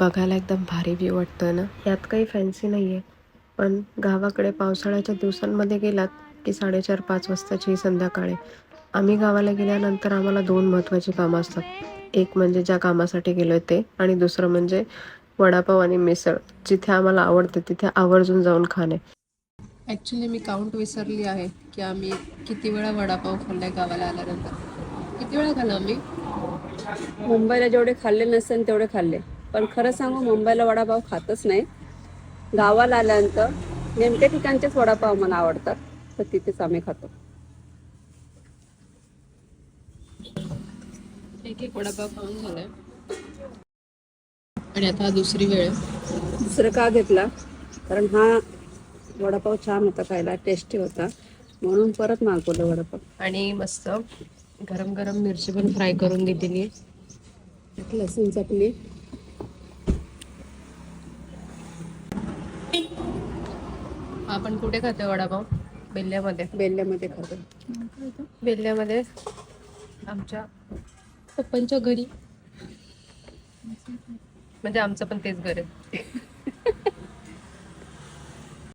बघायला एकदम भारी व्ह्यू वाटतोय ना? यात काही फॅन्सी नाही आहे पण गावाकडे पावसाळ्याच्या दिवसांमध्ये गेलात की साडेचार पाच वाजताची संध्याकाळी. आम्ही गावाला गेल्यानंतर आम्हाला दोन महत्त्वाची कामं असतात. एक म्हणजे ज्या कामासाठी गेलो ते आणि दुसरं म्हणजे वडापाव आणि मिसळ. जिथे आम्हाला आवडते तिथे आवर्जून जाऊन खाणे. ॲक्च्युली मी काउंट विसरली आहे की आम्ही किती वेळा वडापाव खाल्लाय गावाला आल्यानंतर. किती वेळा खाल्ला आम्ही? मुंबईला जेवढे खाल्ले नसेल तेवढे खाल्ले. पण खरं सांगू मुंबईला वडापाव खातच नाही. गावाला आल्यानंतर नेमक्या ठिकाणचेच वडापाव मला आवडतात तर तिथेच आम्ही खातो. एक एक वडापाव खाऊन झालाय. आणि आता हा दुसरी वेळ दुसरं का घेतला? कारण हा वडापाव छान होता खायला टेस्टी होता. म्हणून परत मागवलं वडापाव. आणि मस्त गरम गरम मिरची पण फ्राय करून दिलेली लसूण चटणी आपण कुठे खातोय वडापाव? बेल्ल्यामध्ये. बेल्ल्यामध्ये खातो. बेल्ल्यामध्ये आमच्या पप्पांच्या घरी. म्हणजे आमचं पण तेच घर आहे.